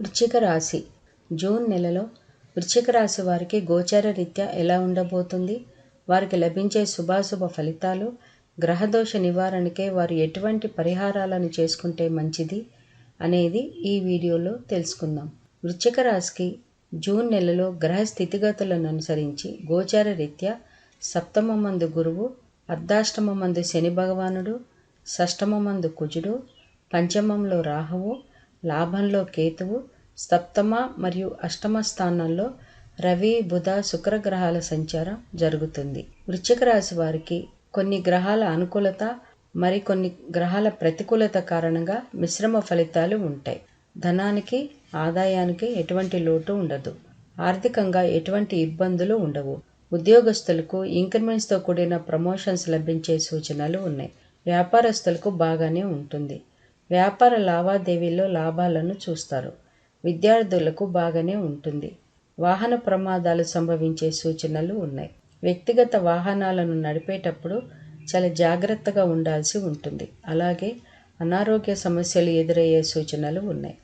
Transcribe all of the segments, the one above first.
వృశ్చిక రాశి. జూన్ నెలలో వృశ్చిక రాశి వారికి గోచార రీత్యా ఎలా ఉండబోతుంది? వారికి లభించే శుభాశుభ ఫలితాలు గ్రహదోష నివారణకే వారు ఎటువంటి పరిహారాలను చేసుకుంటే మంచిది అనేది ఈ వీడియోలో తెలుసుకుందాం. వృశ్చిక రాశికి జూన్ నెలలో గ్రహ స్థితిగతులను అనుసరించి గోచార రీత్యా సప్తమ మందు గురువు అర్ధాష్టమ మందు శని భగవానుడు షష్టమ మందు కుజుడు పంచమంలో రాహువు లాభంలో కేతువు సప్తమ మరియు అష్టమ స్థానాల్లో రవి బుధ శుక్ర గ్రహాల సంచారం జరుగుతుంది. వృశ్చిక రాశి వారికి కొన్ని గ్రహాల అనుకూలత మరికొన్ని గ్రహాల ప్రతికూలత కారణంగా మిశ్రమ ఫలితాలు ఉంటాయి. ధనానికి ఆదాయానికి ఎటువంటి లోటు ఉండదు. ఆర్థికంగా ఎటువంటి ఇబ్బందులు ఉండవు. ఉద్యోగస్తులకు ఇంక్రిమెంట్స్తో కూడిన ప్రమోషన్స్ లభించే సూచనలు ఉన్నాయి. వ్యాపారస్తులకు బాగానే ఉంటుంది. వ్యాపార లావాదేవీల్లో లాభాలను చూస్తారు. విద్యార్థులకు బాగానే ఉంటుంది. వాహన ప్రమాదాలు సంభవించే సూచనలు ఉన్నాయి. వ్యక్తిగత వాహనాలను నడిపేటప్పుడు చాలా జాగ్రత్తగా ఉండాల్సి ఉంటుంది. అలాగే అనారోగ్య సమస్యలు ఎదురయ్యే సూచనలు ఉన్నాయి.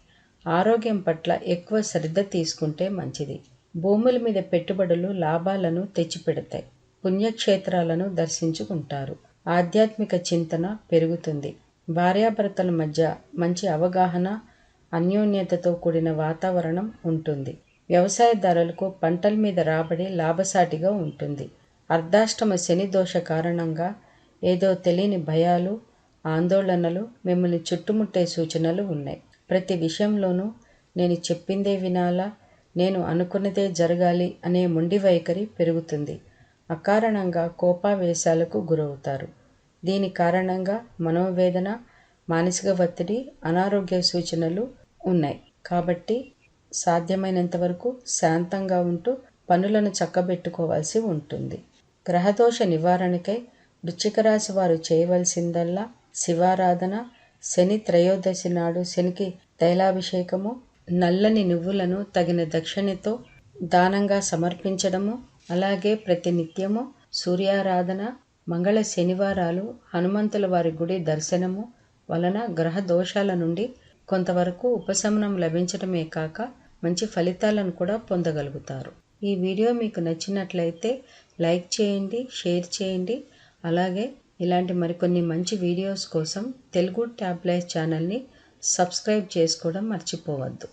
ఆరోగ్యం పట్ల ఎక్కువ శ్రద్ధ తీసుకుంటే మంచిది. భూముల మీద పెట్టుబడులు లాభాలను తెచ్చిపెడతాయి. పుణ్యక్షేత్రాలను దర్శించుకుంటారు. ఆధ్యాత్మిక చింతన పెరుగుతుంది. భార్యాభర్తల మధ్య మంచి అవగాహన అన్యోన్యతతో కూడిన వాతావరణం ఉంటుంది. వ్యవసాయదారులకు పంటల మీద రాబడి లాభసాటిగా ఉంటుంది. అర్ధాష్టమ శని దోష కారణంగా ఏదో తెలియని భయాలు ఆందోళనలు మిమ్మల్ని చుట్టుముట్టే సూచనలు ఉన్నాయి. ప్రతి విషయంలోనూ నేను చెప్పిందే వినాలా నేను అనుకున్నదే జరగాలి అనే మొండి వైఖరి పెరుగుతుంది. అకారణంగా కోపావేశాలకు గురవుతారు. దీని కారణంగా మనోవేదన మానసిక ఒత్తిడి అనారోగ్య సూచనలు ఉన్నాయి. కాబట్టి సాధ్యమైనంత వరకు శాంతంగా ఉంటూ పనులను చక్కబెట్టుకోవాల్సి ఉంటుంది. గ్రహదోష నివారణకై వృశ్చిక రాశి వారు చేయవలసిందల్లా శివారాధన శని త్రయోదశి నాడు శనికి తైలాభిషేకము నల్లని నువ్వులను తగిన దక్షిణతో దానంగా సమర్పించడము అలాగే ప్రతినిత్యము సూర్యారాధన మంగళ శనివారాలు హనుమంతుల వారి గుడి దర్శనము వలన గ్రహ దోషాల నుండి కొంతవరకు ఉపశమనం లభించడమే కాక మంచి ఫలితాలను కూడా పొందగలుగుతారు. ఈ వీడియో మీకు నచ్చినట్లయితే లైక్ చేయండి షేర్ చేయండి. అలాగే ఇలాంటి మరికొన్ని మంచి వీడియోస్ కోసం తెలుగు ట్యాబ్లెట్ ఛానల్ని సబ్స్క్రైబ్ చేసుకోవడం మర్చిపోవద్దు.